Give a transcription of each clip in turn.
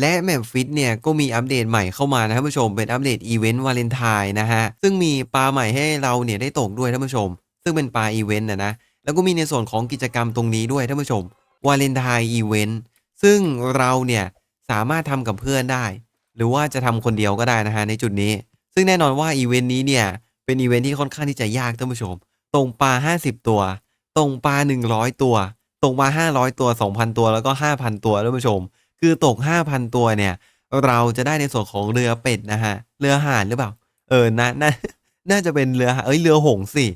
และแมปฟิตเนี่ยก็มีอัปเดตใหม่เข้ามานะท่านผู้ชม เป็นอัปเดตอีเวนต์วาเลนไทน์นะฮะ ซึ่งมีปลาใหม่ให้เราเนี่ยได้ตกด้วยท่านผู้ชม ซึ่งเป็นปลาอีเวนต์นะนะ แล้วก็มีในส่วนของกิจกรรมตรงนี้ด้วยท่านผู้ชมวาเลนไทน์อีเวนต์ซึ่งเราเนี่ยสามารถทำกับเพื่อนได้ หรือว่าจะทำคนเดียวก็ได้นะฮะในจุดนี้ ซึ่งแน่นอนว่าอีเวนต์นี้เนี่ยเป็นอีเวนต์ที่ค่อนข้างที่จะยากท่านผู้ชม ตรงปลา 50 ตัว ตรงปลา 100 ตัว ตรงปลา 500 ตัว 2,000 ตัวแล้วก็ 5,000 ตัวท่านผู้ชม คือตก 5,000 ตัวเนี่ย เราจะได้ในส่วนของเรือเป็ดนะฮะ เรือห่านหรือเปล่า เออนะน่าน่าจะเป็นเรือเอ้ยเรือหงสิ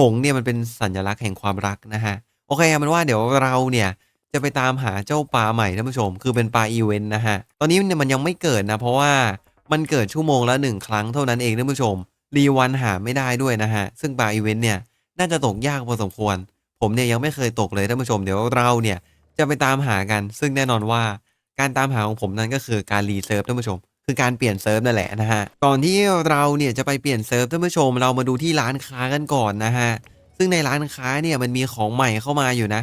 หงเนี่ยมันเป็นสัญลักษณ์แห่งความรักนะฮะ โอเคเอาเป็นว่าเดี๋ยวเราเนี่ยจะไปตามหาเจ้าปลาใหม่ท่านผู้ชม คือเป็นปลาอีเวนต์นะฮะ ตอนนี้เนี่ยมันยังไม่เกิดนะ เพราะว่ามันเกิดชั่วโมงละหนึ่งครั้งเท่านั้นเองท่านผู้ชม รีวันหาไม่ได้ด้วยนะฮะ ซึ่งปลาอีเวนต์เนี่ยน่าจะตกยากพอสมควร ผมเนี่ยยังไม่เคยตกเลยท่านผู้ชม เดี๋ยวเราเนี่ยจะไปตามหากัน ซึ่งแน่นอนว่า การตามหาของผมนั้นก็คือการรีเซิร์ฟท่านผู้ชม คือการเปลี่ยนเซิร์ฟนั่นแหละนะฮะก่อนที่เราเนี่ยจะไปเปลี่ยนเซิร์ฟท่านผู้ชม เรามาดูที่ร้านค้ากันก่อนนะฮะซึ่งในร้านค้าเนี่ยมันมีของใหม่เข้ามาอยู่นะ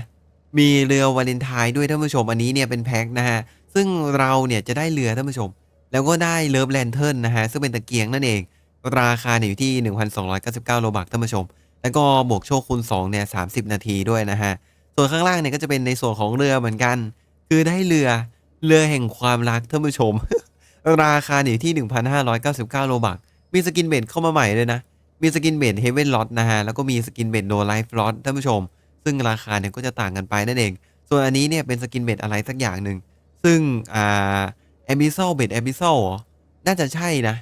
มีเรือวาเลนไทน์ด้วยท่านผู้ชมอันนี้เนี่ยเป็นแพ็คนะฮะซึ่งเราเนี่ยจะได้เรือท่านผู้ชม แล้วก็ได้เลิฟแลนเทิร์นนะฮะซึ่งเป็นตะเกียงนั่นเอง ราคาเนี่ยอยู่ที่ 1,299 โลบักท่านผู้ชม แล้วก็บวกโชคคูณ2เนี่ย30 นาทีด้วยนะฮะส่วนข้างล่างเนี่ยก็จะเป็นในส่วนของเรือเหมือนกัน คือได้เรือ เรือแห่งความรักท่านผู้ชม ราคาอยู่ที่ 1,599 โลบักมีสกินเบดเข้ามาใหม่เลยนะ มีสกินเบดเฮเวนล็อตนะฮะ แล้วก็มีสกินเบดโนไลฟ์ล็อตท่านผู้ชม ซึ่งราคาเนี่ยก็จะต่างกันไปนั่นเอง ส่วนอันนี้เนี่ยเป็นสกินเบดอะไรสักอย่างหนึ่ง ซึ่งอ่าแอบิซ l ลเบดแอบิซ l ลน่าจะใช่นะ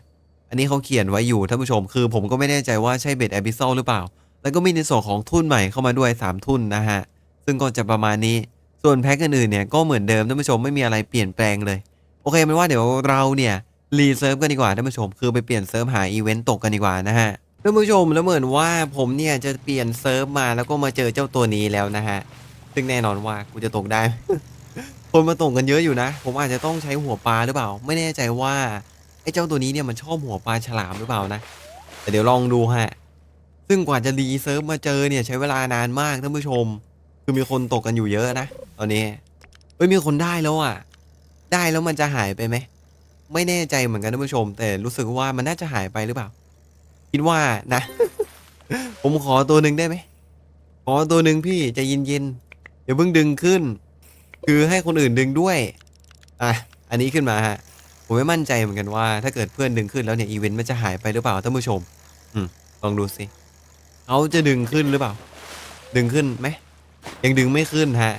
อันนี้เขาเขียนไว้อยู่ท่านผู้ชม คือผมก็ไม่แน่ใจว่าใช่เบดแอบิซ l ลหรือเปล่า แล้วก็มีในส่วนของทุนใหม่เข้ามาด้วย 3 ทุนนะฮะ ซึ่งก็จะประมาณนี้ ส่วนแพ็คอื่นๆเนี่ยก็เหมือนเดิมท่านผู้ชมไม่มีอะไรเปลี่ยนแปลงเลย โอเคเป็นว่าเดี๋ยวเราเนี่ยรีเซิร์ฟกันดีกว่าท่านผู้ชมคือไปเปลี่ยนเซิร์ฟหาอีเวนต์ตกกันดีกว่านะฮะท่านผู้ชมแล้วเหมือนว่าผมเนี่ยจะเปลี่ยนเซิร์ฟมาแล้วก็มาเจอเจ้าตัวนี้แล้วนะฮะซึ่งแน่นอนว่ากูจะตกได้ คนมาตกกันเยอะอยู่นะ ผมอาจจะต้องใช้หัวปลาหรือเปล่า ไม่แน่ใจว่าไอ้เจ้าตัวนี้เนี่ยมันชอบหัวปลาฉลามหรือเปล่านะแต่เดี๋ยวลองดูฮะซึ่งกว่าจะรีเซิร์ฟมาเจอเนี่ยใช้เวลานานมากท่านผู้ชม คือมีคนตกกันอยู่เยอะนะ อนนี้เฮ้ยมีคนได้แล้วอะ ได้แล้วมันจะหายไปไหมไม่แน่ใจเหมือนกันท่านผู้ชม แต่รู้สึกว่ามันน่าจะหายไปหรือเปล่า คิดว่านะ ผมขอตัวหนึ่งได้ไหมขอตัวหนึ่งพี่ใจเย็นๆอย่าเพิ่งดึงขึ้น คือให้คนอื่นดึงด้วย อะอันนี้ขึ้นมาฮะผมไม่มั่นใจเหมือนกันว่าถ้าเกิดเพื่อนดึงขึ้นแล้วเนี่ยอีเวนต์มันจะหายไปหรือเปล่าท่านผู้ชม อืมลองดูสิเขาจะดึงขึ้นหรือเปล่า ดึงขึ้นไหมยังดึงไม่ขึ้นฮะ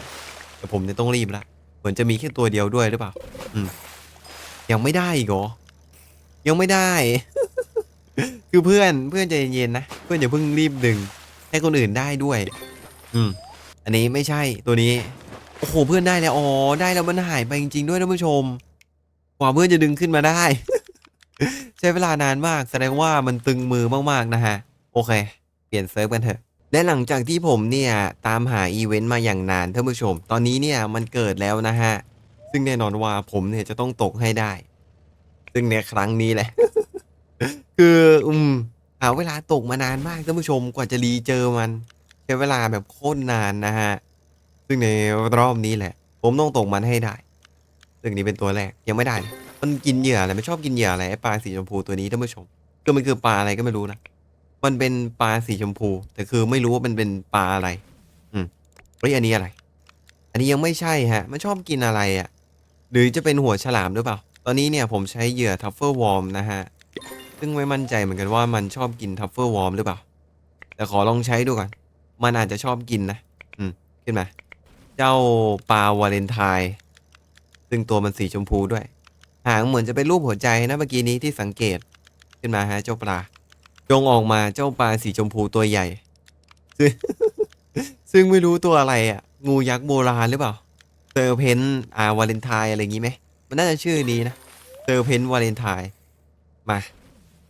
แต่ผมเนี่ยต้องรีบละเหมือนจะมีแค่ตัวเดียวด้วยหรือเปล่า อืม ยังไม่ได้อีกเหรอ ยังไม่ได้ คือเพื่อนเพื่อนใจเย็นๆนะ เพื่อนอย่าเพิ่งรีบดึง ให้คนอื่นได้ด้วย อืม อันนี้ไม่ใช่ตัวนี้ โอ้โห เพื่อนได้แล้ว อ๋อ ได้แล้วมันหายไปจริงๆด้วยท่านผู้ชม กว่าเพื่อนจะดึงขึ้นมาได้ ใช้เวลานานมาก แสดงว่ามันตึงมือมากๆนะฮะ โอเค เปลี่ยนเซิร์ฟกันเถอะ และหลังจากที่ผมเนี่ยตามหาอีเวนต์มาอย่างนานท่านผู้ชม ตอนนี้เนี่ยมันเกิดแล้วนะฮะ ซึ่งแน่นอนว่าผมเนี่ยจะต้องตกให้ได้ ซึ่งในครั้งนี้แหละ คืออืมหาเวลาตกมานานมากท่านผู้ชมกว่าจะรีเจอมันใช้เวลาแบบโคตรนานนะฮะ ซึ่งในรอบนี้แหละ ผมต้องตกมันให้ได้ ซึ่งนี้เป็นตัวแรกยังไม่ได้ มันกินเหยื่ออะไรไม่ชอบกินเหยื่ออะไรปลาสีชมพูตัวนี้ท่านผู้ชมก็มันคือปลาอะไรก็ไม่รู้นะ มันเป็นปลาสีชมพู แต่คือไม่รู้ว่ามันเป็นปลาอะไร อืมเฮ้ยอันนี้อะไร อันนี้ยังไม่ใช่ฮะ มันชอบกินอะไรอะ่ะ หรือจะเป็นหัวฉลามหรือเปล่า ตอนนี้เนี่ยผมใช้เหยื่อทัฟเฟอร์วอร์มนะฮะ ซึ่งไม่มั่นใจเหมือนกันว่ามันชอบกินทัฟเฟอร์วอร์มหรือเปล่า แต่ขอลองใช้ดูก่อน มันอาจจะชอบกินนะ อืม ขึ้นมา เจ้าปลาวาเลนไทน์ ซึ่งตัวมันสีชมพูด้วย หางเหมือนจะเป็นรูปหัวใจนะเมื่อกี้นี้ที่สังเกต ขึ้นมาฮะเจ้าปลา จงออกมาเจ้าปลาสีชมพูตัวใหญ่ ซึ่งซึ่งไม่รู้ตัวอะไรอะ งูยักษ์โบราณหรือเปล่าเซอร์เพนอ่าวาเลนไทน์อะไรอย่างงี้ไหมมันน่าจะชื่อนี้นะเซอร์เพนวาเลนไทน์มา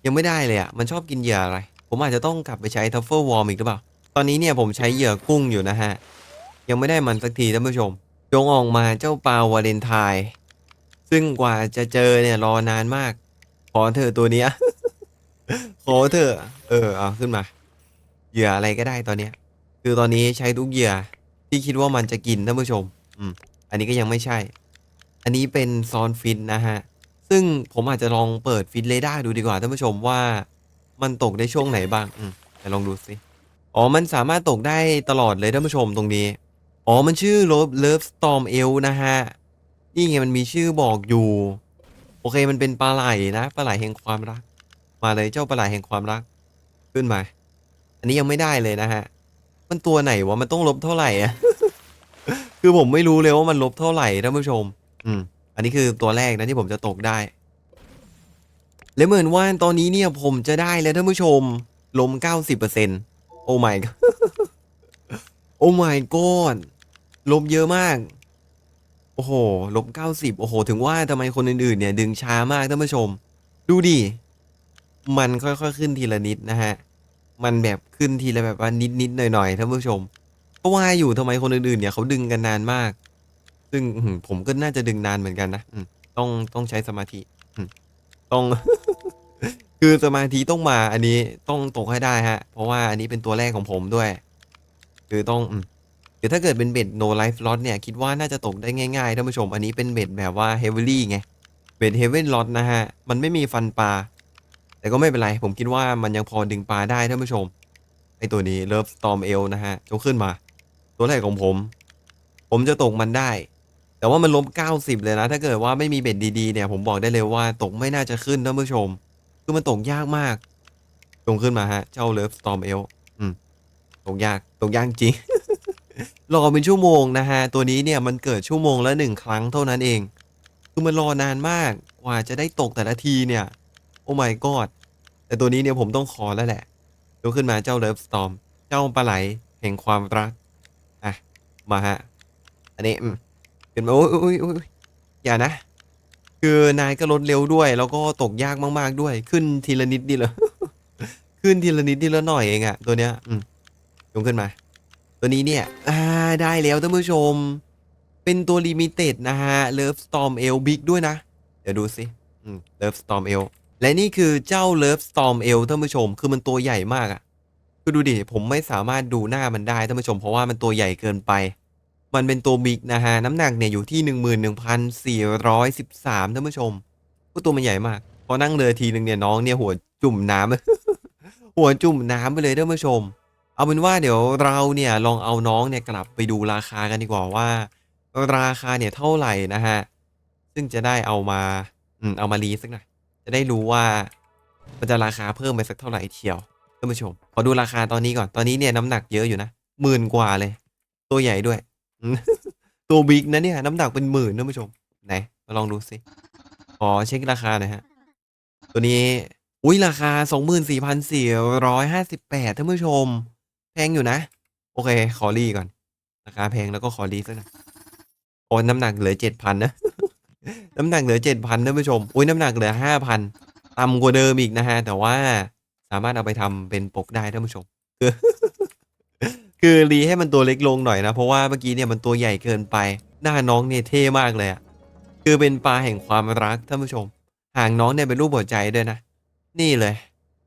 ยังไม่ได้เลยอะ มันชอบกินเหยื่ออะไร ผมอาจจะต้องกลับไปใช้ทัฟเฟิลวอร์มอีกหรือเปล่า ตอนนี้เนี่ยผมใช้เหยื่อกุ้งอยู่นะฮะ ยังไม่ได้มันสักทีท่านผู้ชม จงออกมาเจ้าปลาวาเลนไทน์ซึ่งกว่าจะเจอเนี่ยรอนานมาก ขอเธอตัวเนี้ย ขอเธอะ เออเอาขึ้นมา เหยื่ออะไรก็ได้ตอนเนี้ย คือตอนนี้ใช้ทุกเหยื่อที่คิดว่ามันจะกินท่านผู้ชม อืม อันนี้ก็ยังไม่ใช่ อันนี้เป็นซอนฟิตนะฮะ ซึ่งผมอาจจะลองเปิดฟิตเรดาร์ดูดีกว่าท่านผู้ชมว่ามันตกได้ช่วงไหนบ้าง อืมไปลองดูสิอ๋อ มันสามารถตกได้ตลอดเลยท่านผู้ชมตรงนี้ อ๋อ มันชื่อ Love Love Storm L นะฮะ นี่ไงมันมีชื่อบอกอยู่ โอเค มันเป็นปลาไหลนะ ปลาไหลแห่งความรัก มาเลยเจ้าปลาไหลาดแห่งความรัก ขึ้นมา อันนี้ยังไม่ได้เลยนะฮะ มันตัวไหนวะ มันต้องลบเท่าไหร่อะคือผมไม่รู้เลยว่ามันลบเท่าไหร่ท่านผู้ชม อืม อันนี้คือตัวแรกนะที่ผมจะตกได้ และเหมือนว่าตอนนี้เนี่ยผมจะได้แล้วท่านผู้ชม ลม 90%โอ้ my god โอ้ my god ลบเยอะมาก โอ้โห ลบ 90 โอ้โห ถึงว่าทำไมคนอื่นๆเนี่ย ดึงช้ามากท่านผู้ชม ดูดิ มันค่อยๆขึ้นทีละนิดนะฮะ มันแบบขึ้นทีละแบบว่านิดๆหน่อยๆท่านผู้ชมก็ว่าอยู่ทำไมคนอื่นๆเนี่ยเขาดึงกันนานมาก ซึ่งผมก็น่าจะดึงนานเหมือนกันนะต้องต้องใช้สมาธิต้องคือสมาธิต้องมาอันนี้ต้องตกให้ได้ฮะ เพราะว่าอันนี้เป็นตัวแรกของผมด้วย คือต้องอืมคือถ้าเกิดเป็นเบ็ด no life lot เนี่ย คิดว่าน่าจะตกได้ง่ายๆท่านผู้ชม อันนี้เป็นเบ็ดแบบว่า heavily ไง เบ็ด heaven lot นะฮะ มันไม่มีฟันปลา แต่ก็ไม่เป็นไร ผมคิดว่ามันยังพอดึงปลาได้ท่านผู้ชม ไอตัวนี้ love storm l นะฮะจงขึ้นมา ตัวแรกของผม ผมจะตกมันได้ แต่ว่ามันลบ90 เลยนะ ถ้าเกิดว่าไม่มีเบ็ดดีๆเนี่ย ผมบอกได้เลยว่าตกไม่น่าจะขึ้นท่านผู้ชม คือมันตกยากมาก ตรงขึ้นมาฮะ เจ้าเลิฟสตอมเอลอืมตกยากตกยากจริง รอเป็นชั่วโมงนะฮะ ตัวนี้เนี่ยมันเกิดชั่วโมงละหนึ่งครั้งเท่านั้นเอง คือมันรอนานมาก กว่าจะได้ตกแต่ละทีเนี่ย โอ้ my god แต่ตัวนี้เนี่ยผมต้องขอแล้วแหละยกขึ้นมาเจ้าเลิฟสตอม เจ้าปลาไหลแห่งความรัก อะ มาฮะ อันนี้ขึ้นมาโอ้ยโอ้ยโอ้ยอย่านะ คือนายก็ลดเร็วด้วย แล้วก็ตกยากมาก ๆ ด้วย ขึ้นทีละนิดดีเลยขึ้นทีละนิดทีละหน่อยเองอะตัวเนี้ย อืมยกขึ้นมา ตัวนี้เนี่ย อ่า ได้แล้วท่านผู้ชม เป็นตัวลิมิเต็ดนะฮะ Love Storm L Big ด้วยนะ เดี๋ยวดูสิอืม Love Storm L และนี่คือเจ้า Love Storm L ท่านผู้ชม คือมันตัวใหญ่มากอะคือดูดิ ผมไม่สามารถดูหน้ามันได้ท่านผู้ชม เพราะว่ามันตัวใหญ่เกินไป มันเป็นตัวบิ๊กนะฮะ น้ำหนักเนี่ยอยู่ที่ 11,413ท่านผู้ชมก็ตัวมันใหญ่มาก พอนั่งเรือทีนึงเนี่ยน้องเนี่ยหัวจุ่มน้ำ หัวจุ่มน้ำไปเลยท่านผู้ชม เอาเป็นว่าเดี๋ยวเราเนี่ยลองเอาน้องเนี่ยกลับไปดูราคากันดีกว่าว่า ราคาเนี่ยเท่าไหร่นะฮะ ซึ่งจะได้เอามา อืมเอามารีสักหน่อย จะได้รู้ว่ามันจะราคาเพิ่มไปสักเท่าไหร่เทียวท่านผู้ชมขอดูราคาตอนนี้ก่อนตอนนี้เนี่ยน้ำหนักเยอะอยู่นะหมื่นกว่าเลย ตัวใหญ่ด้วย ตัวบิ๊กนะเนี่ยน้ำหนักเป็นหมื่นท่านผู้ชมไหนมาลองดูสิขอเช็คราคาหน่อยฮะ ตัวนี้อุ้ยราคา 24,458ท่านผู้ชม แพงอยู่นะ โอเค ขอรีก่อน ราคาแพงแล้วก็ขอรีสักหน่อยโอ้ยน้ำหนักเหลือ 7,000 นะ น้ำหนักเหลือ7,000ท่านผู้ชมอุ้ยน้ำหนักเหลือ5,000ต่ำกว่าเดิมอีกนะฮะ แต่ว่าสามารถเอาไปทำเป็นปกได้ท่านผู้ชม คือ คือรีให้มันตัวเล็กลงหน่อยนะ เพราะว่าเมื่อกี้เนี่ยมันตัวใหญ่เกินไป หน้าน้องเนี่ยเท่มากเลยอะคือเป็นปลาแห่งความรักท่านผู้ชมหางน้องเนี่ยเป็นรูปหัวใจด้วยนะ นี่เลย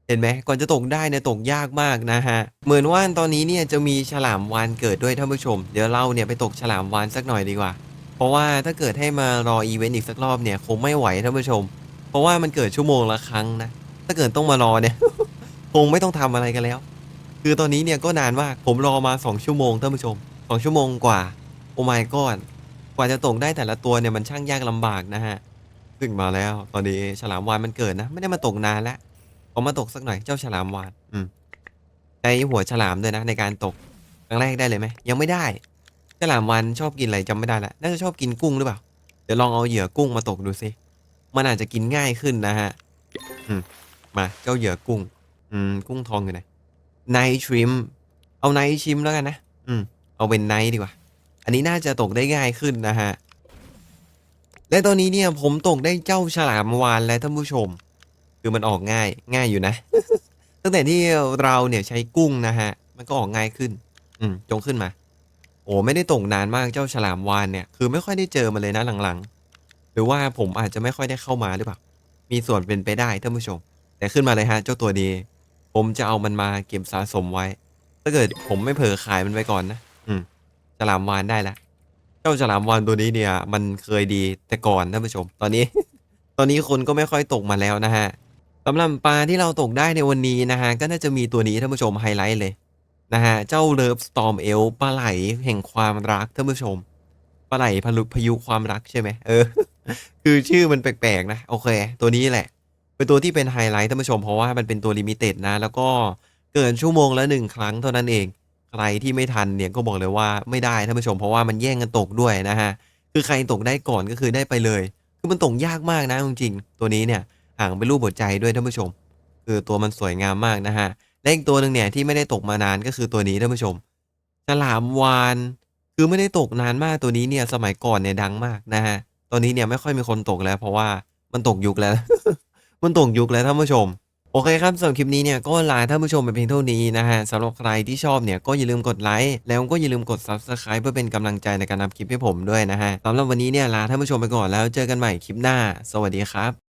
เห็นไหมก่อนจะตกได้เนี่ยตกยากมากนะฮะ เหมือนว่าตอนนี้เนี่ยจะมีฉลามวานเกิดด้วยท่านผู้ชม เดี๋ยวเราเนี่ยไปตกฉลามวานสักหน่อยดีกว่า เพราะว่าถ้าเกิดให้มารออีเวนต์อีกสักรอบเนี่ยคงไม่ไหวท่านผู้ชม เพราะว่ามันเกิดชั่วโมงละครั้งนะ ถ้าเกิดต้องมารอเนี่ย คงไม่ต้องทำอะไรกันแล้ว คือตอนนี้เนี่ยก็นานมาก ผมรอมา 2 ชั่วโมงท่านผู้ชม 2 ชั่วโมงกว่า โอ้ my god กว่าจะตกได้แต่ละตัวเนี่ยมันช่างยากลำบากนะฮะ ซึ่งมาแล้ว ตอนนี้ฉลามวานมันเกิดนะ ไม่ได้มาตกนานแล้วผมมาตกสักหน่อยเจ้าฉลามวาน อืมใช้หัวฉลามด้วยนะในการตกครั้งแรกได้เลยไหมยังไม่ได้ ฉลามวานชอบกินอะไรจำไม่ได้ละน่าจะชอบกินกุ้งหรือเปล่า เดี๋ยวลองเอาเหยื่อกุ้งมาตกดูสิ มันอาจจะกินง่ายขึ้นนะฮะมาเจ้าเหยื่อกุ้ง อืม กุ้งทองอยู่ไหนไนท์ทริม เอาไนท์ชิมแล้วกันนะ อืม เอาเป็นไนท์ดีกว่า อันนี้น่าจะตกได้ง่ายขึ้นนะฮะ และตอนนี้เนี่ยผมตกได้เจ้าฉลามวานแล้วท่านผู้ชม คือมันออกง่าย ง่ายอยู่นะ ตั้งแต่ที่เราเนี่ยใช้กุ้งนะฮะ มันก็ออกง่ายขึ้น อืม จงขึ้นมา โอ้ไม่ได้ตกนานมากเจ้าฉลามวานเนี่ยคือไม่ค่อยได้เจอมาเลยนะหลังๆ หรือว่าผมอาจจะไม่ค่อยได้เข้ามาหรือเปล่ามีส่วนเป็นไปได้ท่านผู้ชม แต่ขึ้นมาเลยฮะเจ้าตัวนี้ผมจะเอามันมาเก็บสะสมไว้ ถ้าเกิดผมไม่เผลอขายมันไปก่อนนะอืมฉลามวานได้ละชจ้าฉลามวาฬตัวนี้เนี่ย มันเคยดีแต่ก่อนท่านผู้ชม ตอนนี้ ตอนนี้คนก็ไม่ค่อยตกมาแล้วนะฮะสำหรับปลาที่เราตกได้ในวันนี้นะฮะก็น่าจะมีตัวนี้ท่านผู้ชมไฮไลท์เลย นะฮะ เจ้าเลิฟสตอมเอลปลาไหลแห่งความรักท่านผู้ชมปลาไหลพลุพายุความรักใช่ไหมเออ คือชื่อมันแปลกๆนะ โอเค ตัวนี้แหละ เป็นตัวที่เป็นไฮไลท์ท่านผู้ชมเพราะว่ามันเป็นตัวลิมิเต็ดนะ แล้วก็เกินชั่วโมงละหนึ่งครั้งเท่านั้นเอง ใครที่ไม่ทันเนี่ยก็บอกเลยว่าไม่ได้ท่านผู้ชมเพราะว่ามันแย่งกันตกด้วยนะฮะ คือใครตกได้ก่อนก็คือได้ไปเลย คือมันตกยากมากนะจริงๆตัวนี้เนี่ยห่างเป็นรูปหัวใจด้วยท่านผู้ชม คือตัวมันสวยงามมากนะฮะ และอีกตัวหนึ่งเนี่ยที่ไม่ได้ตกมานานก็คือตัวนี้ท่านผู้ชมฉลามวาน คือไม่ได้ตกนานมากตัวนี้เนี่ยสมัยก่อนเนี่ยดังมากนะฮะตอนนี้เนี่ยไม่ค่อยมีคนตกแล้ว เพราะว่ามันตกยุคแล้ว มันตกยุคแล้วท่านผู้ชม โอเคครับสำหรับคลิปนี้เนี่ยก็ลาท่านผู้ชมไปเพียงเท่านี้นะฮะสำหรับใครที่ชอบเนี่ยก็อย่าลืมกดไลค์แล้วก็อย่าลืมกด Subscribe เพื่อเป็นกำลังใจในการทำคลิปให้ผมด้วยนะฮะสำหรับวันนี้เนี่ยลาท่านผู้ชมไปก่อนแล้วเจอกันใหม่คลิปหน้า สวัสดีครับ